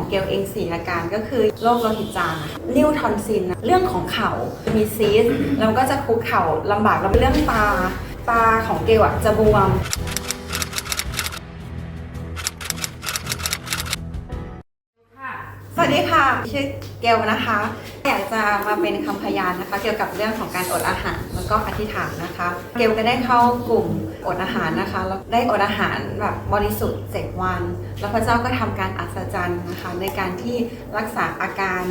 ของเกลเองสี่อาการก็คือโรคโลหิตจางนิ้วทอนซิลนะเรื่องของเข่ามีซีสแล้วก็จะคุกเข่าลำบากแล้วเรื่องตาตาของเกลอะจะบวม วัสดีค่ะ ชื่อเกลนะคะ อยากจะมาเป็นคำพยานนะคะ เกี่ยวกับเรื่องของการอดอาหารแล้วก็อธิษฐานนะคะ เกลก็ได้เข้ากลุ่มอดอาหารนะคะแล้วได้อดอาหารแบบบริสุทธิ์เจ็ดวัน แล้วพระเจ้าก็ทำการอัศจรรย์นะคะ ในการที่รักษาอาการ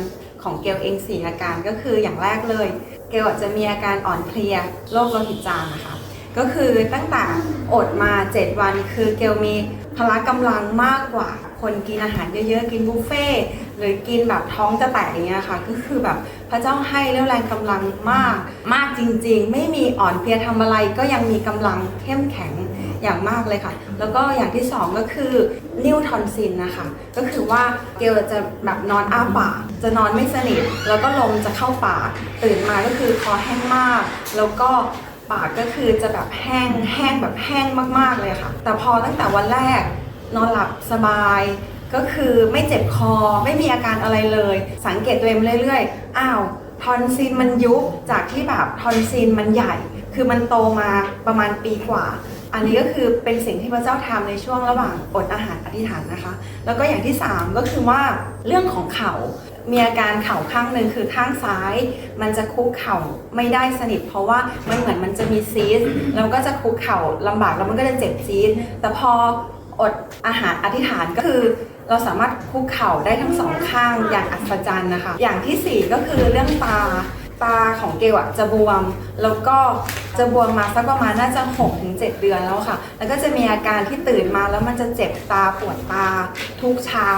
ของเกลเองสี่อาการก็คืออย่างแรกเลย เกลจะมีอาการอ่อนเพลียโรคโลหิตจางนะคะก็คือตั้งแต่อดมา 7 วัน คือเกลมี ละกำลังมากกว่า คนกินอาหารเยอะๆ กินบุฟเฟ่หรือกินแบบท้องจะแตกอย่างเงี้ยค่ะ ก็คือแบบพระเจ้าให้เรี่ยวแรงกำลังมาก มากจริงๆ ไม่มีอ่อนเพลียทำอะไรก็ยังมีกำลังเข้มแข็งอย่างมากเลยค่ะ แล้วก็อย่างที่สองก็คือนิวทอนซิลนะคะ ก็คือว่าเกลจะแบบนอนอ้าปาก จะนอนไม่สนิท แล้วก็ลมจะเข้าปาก ตื่นมาก็คือคอแห้งมาก แล้วก็ ปากก็คือจะแบบแห้งแห้งแบบแห้งมากๆเลยค่ะ แต่พอตั้งแต่วันแรกนอนหลับสบาย ก็คือไม่เจ็บคอไม่มีอาการอะไรเลย สังเกตตัวเองเรื่อยๆอ้าวทอนซิลมันยุบจากที่แบบทอนซิลมันใหญ่ คือมันโตมาประมาณปีกว่า อันนี้ก็คือเป็นสิ่งที่พระเจ้าทำในช่วงระหว่างอดอาหารอธิษฐานนะคะ แล้วก็อย่างที่ 3 ก็คือว่าเรื่องของเข่า มีอาการเข่าข้างหนึ่งคือข้างซ้าย มันจะคุกเข่าไม่ได้สนิท เพราะว่ามันเหมือนมันจะมีซีสแล้วก็จะคุกเข่าลำบากแล้วมันก็จะเจ็บซีสแต่พออดอาหารอธิษฐานก็คือเราสามารถคุกเข่าได้ทั้งสองข้างอย่างอัศจรรย์นะคะ อย่างที่สี่ก็คือเรื่องตาตาของเกลอะจะบวม แล้วก็จะบวมมาสักประมาณน่าจะ6-7ถึงเดือนแล้วค่ะ แล้วก็จะมีอาการที่ตื่นมาแล้วมันจะเจ็บตาปวดตาทุกเช้า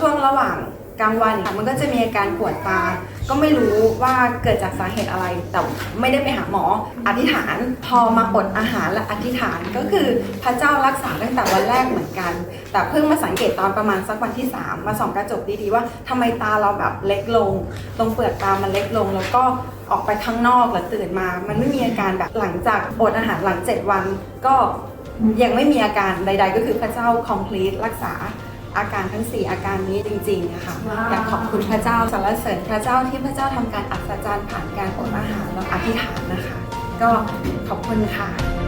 ช่วงระหว่าง กลางวันมันก็จะมีอาการปวดตา ก็ไม่รู้ว่าเกิดจากสาเหตุอะไร แต่ไม่ได้ไปหาหมอ อธิษฐาน พอมาอดอาหารและอธิษฐานก็คือพระเจ้ารักษาตั้งแต่วันแรกเหมือนกัน แต่เพิ่งมาสังเกตตอนประมาณสักวันที่ 3 มาส่องกระจกดีๆว่าทำไมตาเราแบบเล็กลง ตรงเปลือกตามันเล็กลง แล้วก็ออกไปข้างนอกแล้วตื่นมา มันไม่มีอาการแบบหลังจากอดอาหารหลัง 7 วัน ก็ยังไม่มีอาการใด ๆ ก็คือพระเจ้า complete รักษา อาการทั้ง 4 อาการนี้จริงๆนะคะอยากขอบคุณพระเจ้าสรรเสริญพระเจ้าที่พระเจ้าทำการอัศจรรย์ผ่านการอดอาหารและอธิษฐานนะคะ ก็ขอบคุณค่ะ